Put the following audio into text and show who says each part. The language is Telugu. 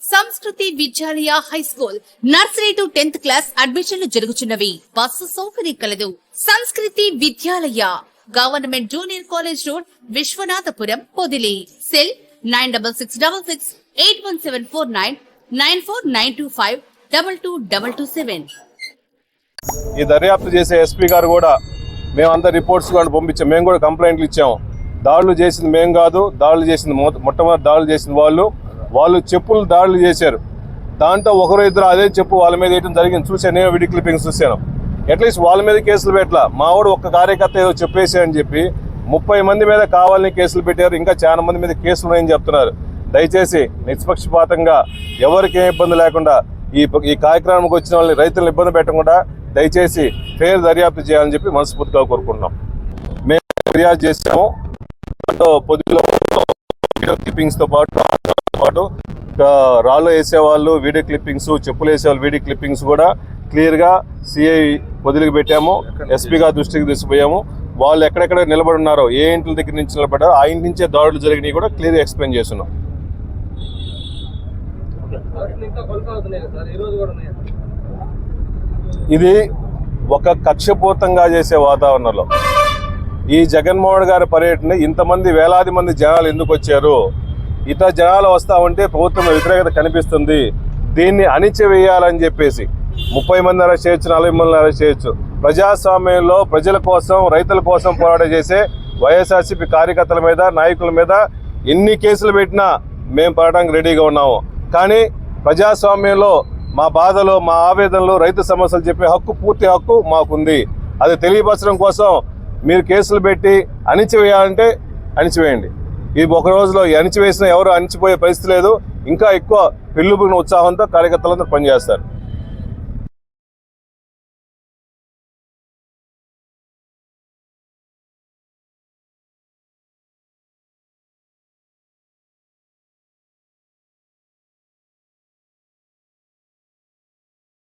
Speaker 1: Sanskriti Vidyalaya high school nursery to tenth class అడ్మిషన్లు జరుగుతున్నవి బస్సు సౌకర్యం కలదు. Sanskriti Vidyalaya government junior college road Vishwanathapuram Podili. Cell nine double six double six eight one seven four nine nine four nine two five double two double two seven.
Speaker 2: ఈ దర్యాప్తు చేసే ఎస్పీ గారు కూడా మేమంతా రిపోర్ట్స్ కూడా పంపించాం. మేము కూడా కంప్లైంట్లు ఇచ్చాము దాడులు చేసింది మేము కాదు దాడులు చేసింది మొట్టమొదటి దాడులు చేసిన వాళ్ళు. వాళ్ళు చెప్పులు దాడులు చేశారు. దాంట్లో ఒకరు ఇద్దరు అదే చెప్పు వాళ్ళ మీద వేయడం జరిగింది. చూశాను నేను వీడియో క్లిప్పింగ్స్ చూశాను. అట్లీస్ట్ వాళ్ళ మీద కేసులు పెట్టలా. మావాడు ఒక్క కార్యకర్త ఏదో చెప్పేసి అని చెప్పి ముప్పై మంది మీద కావాలని కేసులు పెట్టారు. ఇంకా చాలా మంది మీద కేసులు ఉన్నాయని చెప్తున్నారు. దయచేసి నిష్పక్షపాతంగా ఎవరికి ఏ ఇబ్బంది లేకుండా ఈ ఈ కార్యక్రమానికి వచ్చిన వాళ్ళని రైతులను ఇబ్బంది పెట్టకుండా దయచేసి ఫేర్ దర్యాప్తు చేయాలని చెప్పి మనస్ఫూర్తిగా కోరుకుంటున్నాం. మేము ఫిర్యాదు చేసాము పొద్దులో వీడియో క్లిప్పింగ్స్తో పాటు పాటు రాళ్ళు వేసేవాళ్ళు వీడియో క్లిప్పింగ్స్ చెప్పులు వేసేవాళ్ళు వీడియో క్లిప్పింగ్స్ కూడా క్లియర్గా సిఐ వదిలికి పెట్టాము ఎస్పీగా దృష్టికి తీసుకుపోయాము. వాళ్ళు ఎక్కడెక్కడ నిలబడి ఉన్నారో ఏ ఇంటి దగ్గర నుంచి నిలబడ్డారో ఆ ఇంటి నుంచే దాడులు జరిగినాయి కూడా క్లియర్గా ఎక్స్ప్లెయిన్ చేస్తున్నాం. ఇది ఒక కక్షపూతంగా చేసే వాతావరణంలో. ఈ జగన్మోహన్ గారి పర్యటన ఇంతమంది వేలాది మంది జనాలు ఎందుకు వచ్చారు? ఇతర జనాలు వస్తా ఉంటే ప్రభుత్వం వ్యతిరేకత కనిపిస్తుంది. దీన్ని అణిచివేయాలని చెప్పేసి ముప్పై మంది అరెస్ట్ చేయొచ్చు నలభై మంది అరెస్ట్ చేయొచ్చు. ప్రజాస్వామ్యంలో ప్రజల కోసం రైతుల కోసం పోరాటం చేసే వైఎస్ఆర్సీపీ కార్యకర్తల మీద నాయకుల మీద ఎన్ని కేసులు పెట్టినా మేము పడడానికి రెడీగా ఉన్నాము. కానీ ప్రజాస్వామ్యంలో మా బాధలు మా ఆవేదనలు రైతు సమస్యలు చెప్పే హక్కు పూర్తి హక్కు మాకుంది. అది తెలియపరచడం కోసం మీరు కేసులు పెట్టి అణిచివేయాలంటే అణిచివేయండి. ఈ ఒక రోజులో అణిచివేసిన ఎవరు అణిచిపోయే పరిస్థితి లేదు. ఇంకా ఎక్కువ పెళ్ళుబిగిన ఉత్సాహంతో కార్యకర్తలందరూ పనిచేస్తారు.